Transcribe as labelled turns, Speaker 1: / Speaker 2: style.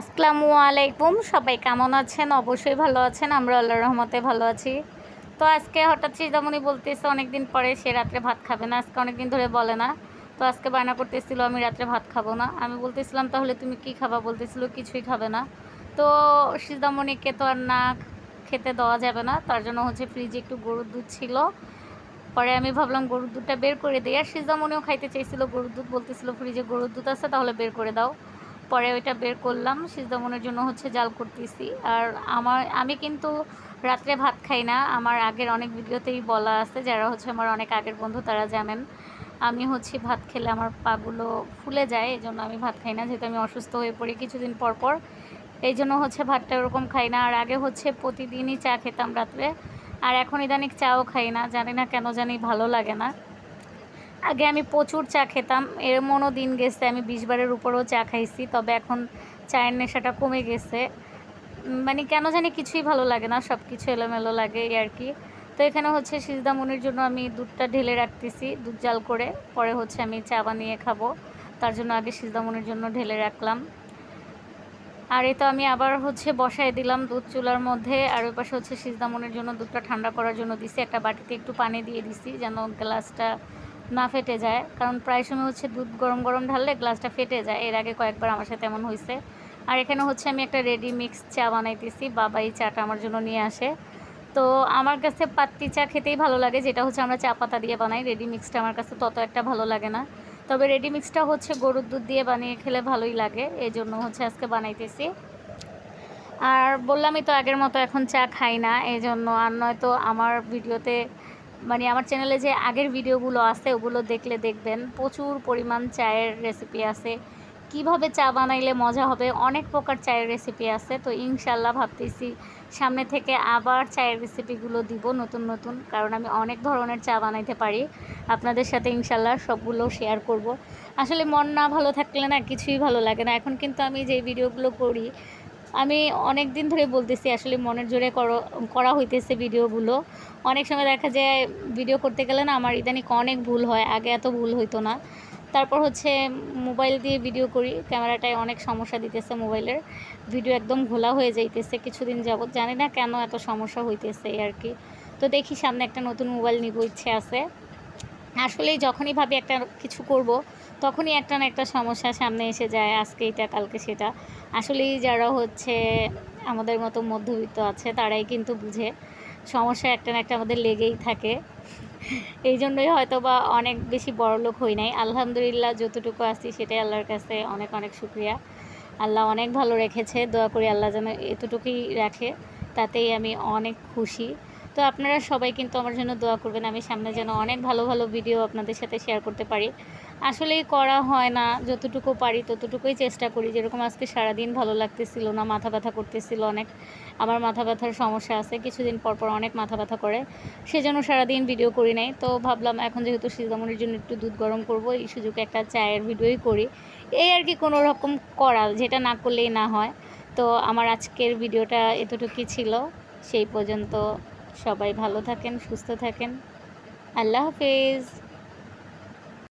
Speaker 1: আসসালামু আলাইকুম। সবাই কেমন আছেন? অবশ্যই ভালো আছেন। আমরা আল্লাহর রহমতে ভালো আছি। তো আজকে হঠাৎ সিজামণি বলতেছে, অনেকদিন পরে সে রাত্রে ভাত খাবে না। আজকে অনেকদিন ধরে বলে না। তো আজকে বায়না করতেছিল, আমি রাত্রে ভাত খাব না। আমি বলতেছিলাম, তাহলে তুমি কি খাবা? বলতেছিল, কিছুই খাবে না। তো সিজামণিকে তো আর না খেতে দেওয়া যাবে না। তার জন্য হচ্ছে ফ্রিজে একটু গরুর দুধ ছিল। পরে আমি ভাবলাম, গরুর দুধটা বের করে দিই। আর সিজামণিও খাইতে চাইছিল গরুর দুধ। বলতেছিল, ফ্রিজে গরুর দুধ আছে, তাহলে বের করে দাও। পরে ওইটা বের করলাম, সিজদামনের জন্য হচ্ছে জাল করতেছি। আর আমার, আমি কিন্তু রাত্রে ভাত খাই না, আমার আগের অনেক ভিডিওতেই বলা আছে, যারা হচ্ছে আমার অনেক আগের বন্ধু তারা জানেন। আমি হচ্ছে ভাত খেলে আমার পাগুলো ফুলে যায় এই জন্য আমি ভাত খাই না, যেহেতু আমি অসুস্থ হয়ে পড়ি কিছুদিন পর পর। এই জন্য হচ্ছে ভাতটা ওরকম খাই না, আর আগে হচ্ছে প্রতিদিনই চা খেতাম রাত্রে। আর এখন ইদানিক চাও খাই না, জানি না কেন জানি ভালো লাগে না। আগে আমি প্রচুর চা খেতাম, এর মনও দিন গেছে, আমি বিশ বারের উপরেও চা খাইছি, তবে এখন চায়ের নেশাটা কমে গেছে। মানে কেন জানি কিছুই ভালো লাগে না সব কিছু এলোমেলো লাগে আর কি। তো এখানে হচ্ছে সিজদামনির জন্য আমি দুধটা ঢেলে রাখতেছি, দুধ জাল করে, পরে হচ্ছে আমি চা বানিয়ে খাব, তার জন্য আগে সিজদামনির জন্য ঢেলে রাখলাম। আর এই তো আমি আবার হচ্ছে বসায় দিলাম দুধ চুলার মধ্যে, আর ওই পাশে হচ্ছে সিজদামনির জন্য দুধটা ঠান্ডা করার জন্য দিছি, একটা বাটিতে একটু পানি দিয়ে দিছি, যেন গ্লাসটা না ফেটে যায়। কারণ প্রায় সময় হচ্ছে দুধ গরম গরম ঢাললে গ্লাসটা ফেটে যায়। এর আগে কয়েকবার আমার সাথে এমন হয়েছে আর এখানে হচ্ছে আমি একটা রেডি মিক্স চা বানাইতেছি। বাবা এই চাটা আমার জন্য নিয়ে আসে। তো আমার কাছে পাত্তি চা খেতেই ভালো লাগে, যেটা হচ্ছে আমরা চা পাতা দিয়ে বানাই। রেডি মিক্সটা আমার কাছে তত একটা ভালো লাগে না। তবে রেডি মিক্সটা হচ্ছে গরুর দুধ দিয়ে বানিয়ে খেলে ভালোই লাগে। এই জন্য হচ্ছে আজকে বানাইতেছি। আর বললামই তো আগের মতো এখন চা খাই না। এই জন্য আর নয়তো আমার ভিডিওতে মানে আমার চ্যানেলে যে আগের ভিডিওগুলো আছে, ওগুলো দেখলে দেখবেন। প্রচুর পরিমাণ চায়ের রেসিপি আছে। কীভাবে চা বানাইলে মজা হবে? অনেক প্রকার চায়ের রেসিপি আছে। তো ইনশাল্লাহ ভাবতেছি সামনে থেকে আবার চায়ের রেসিপিগুলো দিব নতুন নতুন। কারণ আমি অনেক ধরনের চা বানাইতে পারি। আপনাদের সাথে ইনশাল্লাহ সবগুলো শেয়ার করব। আসলে মন না ভালো থাকলে না কিছুই ভালো লাগে না। এখন কিন্তু আমি যে ভিডিওগুলো করি আমি অনেক দিন ধরে বলতেছি, আসলে মনের জোরে করা হইতেছে ভিডিওগুলো। অনেক সময় দেখা যায়, ভিডিও করতে গেলে না আমার ইদানিক অনেক ভুল হয়, আগে এত ভুল হইতো না। তারপর হচ্ছে মোবাইল দিয়ে ভিডিও করি, ক্যামেরাটায় অনেক সমস্যা দিতেছে মোবাইলের। ভিডিও একদম ঘোলা হয়ে যাইতেছে, কিছুদিন যাবৎ জানি না কেন এত সমস্যা হইতেছে আর কি। তো দেখি সামনে একটা নতুন মোবাইল নিব, ইচ্ছে আছে। আসলেই যখনই ভাবি একটা কিছু করব তখনই একটা না একটা সমস্যা সামনে এসে যায়, আজকে এটা, কালকে সেটা। আসলেই যারা হচ্ছে আমাদের মতো মধ্যবিত্ত আছে, তারাই কিন্তু বুঝে সমস্যা একটা না একটা আমাদের লেগেই থাকে। এই জন্যই হয়তো বা অনেক বেশি বড়লোক হই নাই। আলহামদুলিল্লাহ যতটুকু আসছি সেটাই আল্লাহর কাছে অনেক অনেক শুক্রিয়া। আল্লাহ অনেক ভালো রেখেছে, দোয়া করি আল্লাহ যেন এতটুকুই রাখে, তাতেই আমি অনেক খুশি। তো আপনারা সবাই কিন্তু আমার জন্য দোয়া করবেন, আমি সামনে যেন অনেক ভালো ভালো ভিডিও আপনাদের সাথে শেয়ার করতে পারি। আসলেই করা হয় না। যতটুকু পারি ততটুকুই চেষ্টা করি। যেরকম আজকে সারাদিন ভালো লাগতেছিল না, মাথা ব্যথা করতেছিল অনেক। আমার মাথা ব্যথার সমস্যা আছে। কিছুদিন পর পর অনেক মাথা ব্যথা করে। সেজন্য সারাদিন ভিডিও করি নাই। তো ভাবলাম এখন যেহেতু সিজামনির জন্য একটু দুধ গরম করব, এই সুযোগে একটা চায়ের ভিডিওই করি। এই আর কি কোনো রকম করা যেটা না করলেই না হয়। তো আমার আজকের ভিডিওটা এতটুকুই ছিল। সেই পর্যন্ত সবাই ভালো থাকেন, সুস্থ থাকেন। আল্লাহ হাফেজ।